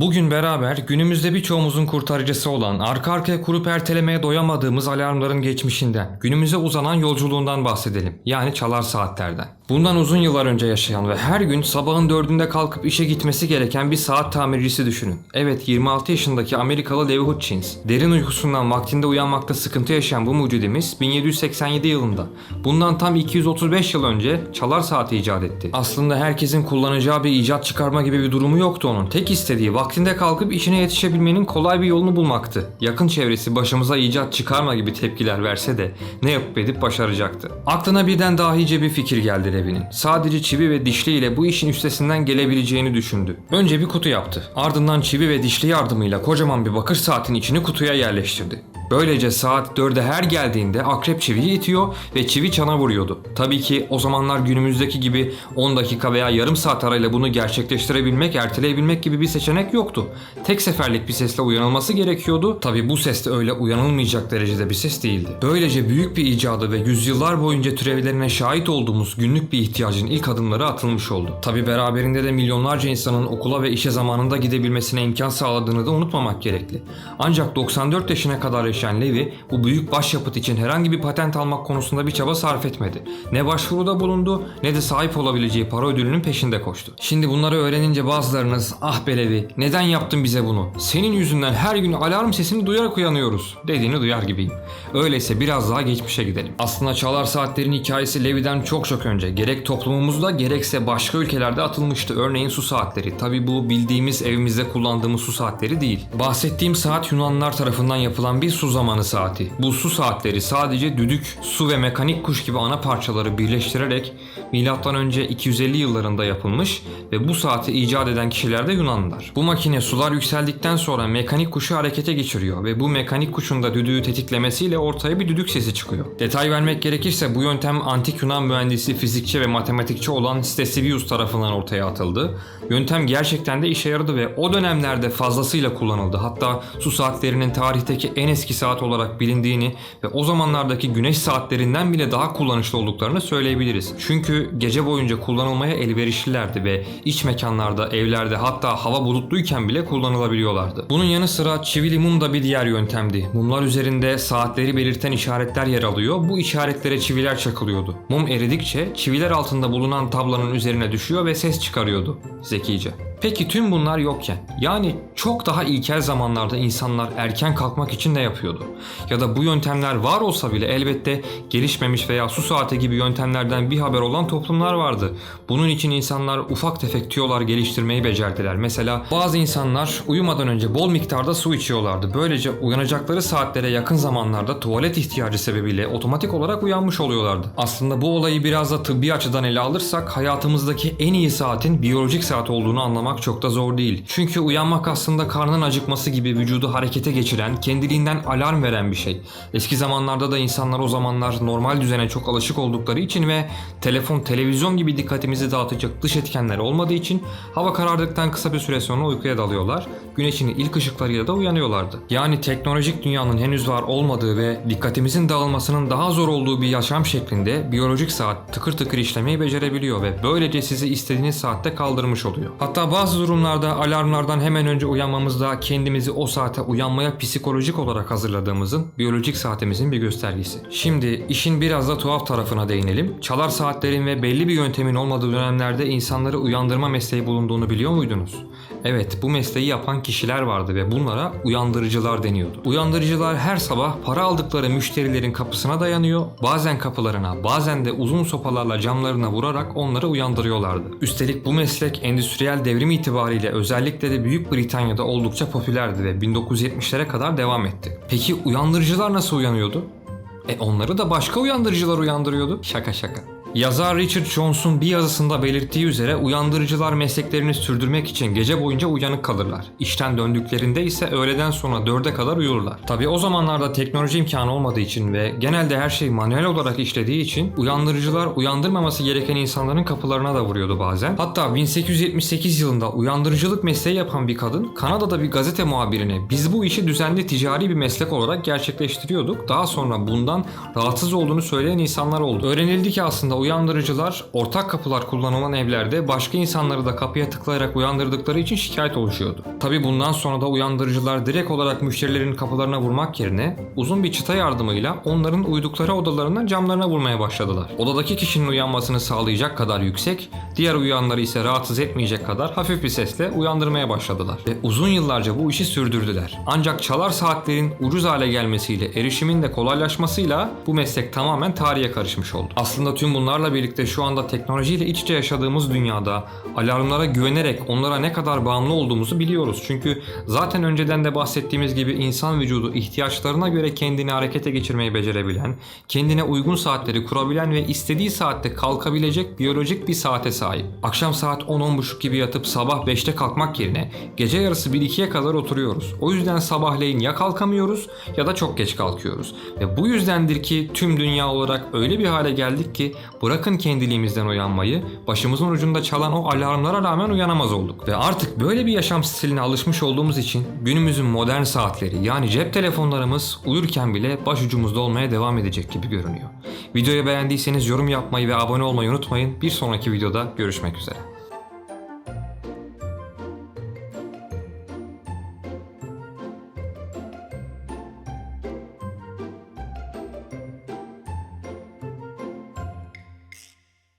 Bugün beraber günümüzde birçoğumuzun kurtarıcısı olan arka arkaya kurup ertelemeye doyamadığımız alarmların geçmişinden, günümüze uzanan yolculuğundan bahsedelim. Yani çalar saatlerden. Bundan uzun yıllar önce yaşayan ve her gün sabahın dördünde kalkıp işe gitmesi gereken bir saat tamircisi düşünün. Evet 26 yaşındaki Amerikalı Levi Hutchins. Derin uykusundan vaktinde uyanmakta sıkıntı yaşayan bu mucidimiz 1787 yılında bundan tam 235 yıl önce çalar saati icat etti. Aslında herkesin kullanacağı bir icat çıkarma gibi bir durumu yoktu onun. Tek istediği vaktinde kalkıp işine yetişebilmenin kolay bir yolunu bulmaktı. Yakın çevresi başımıza icat çıkarma gibi tepkiler verse de ne yapıp edip başaracaktı. Aklına birden dahice bir fikir geldi Levi'nin. Sadece çivi ve dişli ile bu işin üstesinden gelebileceğini düşündü. Önce bir kutu yaptı. Ardından çivi ve dişli yardımıyla kocaman bir bakır saatin içini kutuya yerleştirdi. Böylece saat 4'e her geldiğinde akrep çiviyi itiyor ve çivi çana vuruyordu. Tabii ki o zamanlar günümüzdeki gibi 10 dakika veya yarım saat arayla bunu gerçekleştirebilmek, erteleyebilmek gibi bir seçenek yoktu. Tek seferlik bir sesle uyanılması gerekiyordu. Tabii bu ses de öyle uyanılmayacak derecede bir ses değildi. Böylece büyük bir icadı ve yüzyıllar boyunca türevlerine şahit olduğumuz günlük bir ihtiyacın ilk adımları atılmış oldu. Tabii beraberinde de milyonlarca insanın okula ve işe zamanında gidebilmesine imkan sağladığını da unutmamak gerekli. Ancak 94 yaşına kadar yaşayan Levi bu büyük başyapıt için herhangi bir patent almak konusunda bir çaba sarf etmedi. Ne başvuruda bulundu ne de sahip olabileceği para ödülünün peşinde koştu. Şimdi bunları öğrenince bazılarınız ah be Levi neden yaptın bize bunu? Senin yüzünden her gün alarm sesini duyarak uyanıyoruz dediğini duyar gibiyim. Öyleyse biraz daha geçmişe gidelim. Aslında çalar saatlerin hikayesi Levi'den çok çok önce gerek toplumumuzda gerekse başka ülkelerde atılmıştı. Örneğin su saatleri. Tabi bu bildiğimiz evimizde kullandığımız su saatleri değil. Bahsettiğim saat Yunanlar tarafından yapılan bir su zamanı saati. Bu su saatleri sadece düdük, su ve mekanik kuş gibi ana parçaları birleştirerek M.Ö. 250 yıllarında yapılmış ve bu saati icat eden kişiler de Yunanlılar. Bu makine sular yükseldikten sonra mekanik kuşu harekete geçiriyor ve bu mekanik kuşun da düdüğü tetiklemesiyle ortaya bir düdük sesi çıkıyor. Detay vermek gerekirse bu yöntem antik Yunan mühendisi, fizikçi ve matematikçi olan Ctesibius tarafından ortaya atıldı. Yöntem gerçekten de işe yaradı ve o dönemlerde fazlasıyla kullanıldı. Hatta su saatlerinin tarihteki en eski saat olarak bilindiğini ve o zamanlardaki güneş saatlerinden bile daha kullanışlı olduklarını söyleyebiliriz. Çünkü gece boyunca kullanılmaya elverişlilerdi ve iç mekanlarda, evlerde hatta hava bulutluyken bile kullanılabiliyorlardı. Bunun yanı sıra çivili mum da bir diğer yöntemdi. Mumlar üzerinde saatleri belirten işaretler yer alıyor. Bu işaretlere çiviler çakılıyordu. Mum eridikçe çiviler altında bulunan tablanın üzerine düşüyor ve ses çıkarıyordu. Zekice. Peki tüm bunlar yokken, yani çok daha ilkel zamanlarda insanlar erken kalkmak için ne yapıyordu? Ya da bu yöntemler var olsa bile elbette gelişmemiş veya su saati gibi yöntemlerden bir haber olan toplumlar vardı. Bunun için insanlar ufak tefek tüyolar geliştirmeyi becerdiler. Mesela bazı insanlar uyumadan önce bol miktarda su içiyorlardı. Böylece uyanacakları saatlere yakın zamanlarda tuvalet ihtiyacı sebebiyle otomatik olarak uyanmış oluyorlardı. Aslında bu olayı biraz da tıbbi açıdan ele alırsak hayatımızdaki en iyi saatin biyolojik saat olduğunu anlamak çok da zor değil. Çünkü uyanmak aslında karnın acıkması gibi vücudu harekete geçiren, kendiliğinden alarm veren bir şey. Eski zamanlarda da insanlar o zamanlar normal düzene çok alışık oldukları için ve telefon, televizyon gibi dikkatimizi dağıtacak dış etkenler olmadığı için hava karardıktan kısa bir süre sonra uykuya dalıyorlar. Güneşin ilk ışıklarıyla da uyanıyorlardı. Yani teknolojik dünyanın henüz var olmadığı ve dikkatimizin dağılmasının daha zor olduğu bir yaşam şeklinde biyolojik saat tıkır tıkır işlemeyi becerebiliyor ve böylece sizi istediğiniz saatte kaldırmış oluyor. Hatta bazı durumlarda alarmlardan hemen önce uyanmamızda kendimizi o saate uyanmaya psikolojik olarak hazırladığımızın biyolojik saatimizin bir göstergesi. Şimdi işin biraz da tuhaf tarafına değinelim. Çalar saatlerin ve belli bir yöntemin olmadığı dönemlerde insanları uyandırma mesleği bulunduğunu biliyor muydunuz? Evet, bu mesleği yapan kişiler vardı ve bunlara uyandırıcılar deniyordu. Uyandırıcılar her sabah para aldıkları müşterilerin kapısına dayanıyor, bazen kapılarına, bazen de uzun sopalarla camlarına vurarak onları uyandırıyorlardı. Üstelik bu meslek endüstriyel devrim itibariyle özellikle de Büyük Britanya'da oldukça popülerdi ve 1970'lere kadar devam etti. Peki uyandırıcılar nasıl uyanıyordu? E onları da başka uyandırıcılar uyandırıyordu. Şaka şaka. Yazar Richard Jones'un bir yazısında belirttiği üzere uyandırıcılar mesleklerini sürdürmek için gece boyunca uyanık kalırlar. İşten döndüklerinde ise öğleden sonra 4'e kadar uyurlar. Tabi o zamanlarda teknoloji imkanı olmadığı için ve genelde her şey manuel olarak işlediği için uyandırıcılar uyandırmaması gereken insanların kapılarına da vuruyordu bazen. Hatta 1878 yılında uyandırıcılık mesleği yapan bir kadın Kanada'da bir gazete muhabirine biz bu işi düzenli ticari bir meslek olarak gerçekleştiriyorduk. Daha sonra bundan rahatsız olduğunu söyleyen insanlar oldu. Öğrenildi ki aslında uyandırıcılar ortak kapılar kullanılan evlerde başka insanları da kapıya tıklayarak uyandırdıkları için şikayet oluşuyordu. Tabi bundan sonra da uyandırıcılar direkt olarak müşterilerin kapılarına vurmak yerine uzun bir çıta yardımıyla onların uyudukları odalarından camlarına vurmaya başladılar. Odadaki kişinin uyanmasını sağlayacak kadar yüksek, diğer uyanları ise rahatsız etmeyecek kadar hafif bir sesle uyandırmaya başladılar. Ve uzun yıllarca bu işi sürdürdüler. Ancak çalar saatlerin ucuz hale gelmesiyle erişimin de kolaylaşmasıyla bu meslek tamamen tarihe karışmış oldu. Aslında tüm bunlarla birlikte şu anda teknolojiyle iç içe yaşadığımız dünyada alarmlara güvenerek onlara ne kadar bağımlı olduğumuzu biliyoruz. Çünkü zaten önceden de bahsettiğimiz gibi insan vücudu ihtiyaçlarına göre kendini harekete geçirmeyi becerebilen, kendine uygun saatleri kurabilen ve istediği saatte kalkabilecek biyolojik bir saate sahip. Akşam saat 10-10.30 gibi yatıp sabah 5'te kalkmak yerine gece yarısı 1-2'ye kadar oturuyoruz. O yüzden sabahleyin ya kalkamıyoruz ya da çok geç kalkıyoruz. Ve bu yüzdendir ki tüm dünya olarak öyle bir hale geldik ki bırakın kendiliğimizden uyanmayı, başımızın ucunda çalan o alarmlara rağmen uyanamaz olduk. Ve artık böyle bir yaşam stiline alışmış olduğumuz için günümüzün modern saatleri yani cep telefonlarımız uyurken bile başucumuzda olmaya devam edecek gibi görünüyor. Videoyu beğendiyseniz yorum yapmayı ve abone olmayı unutmayın. Bir sonraki videoda görüşmek üzere.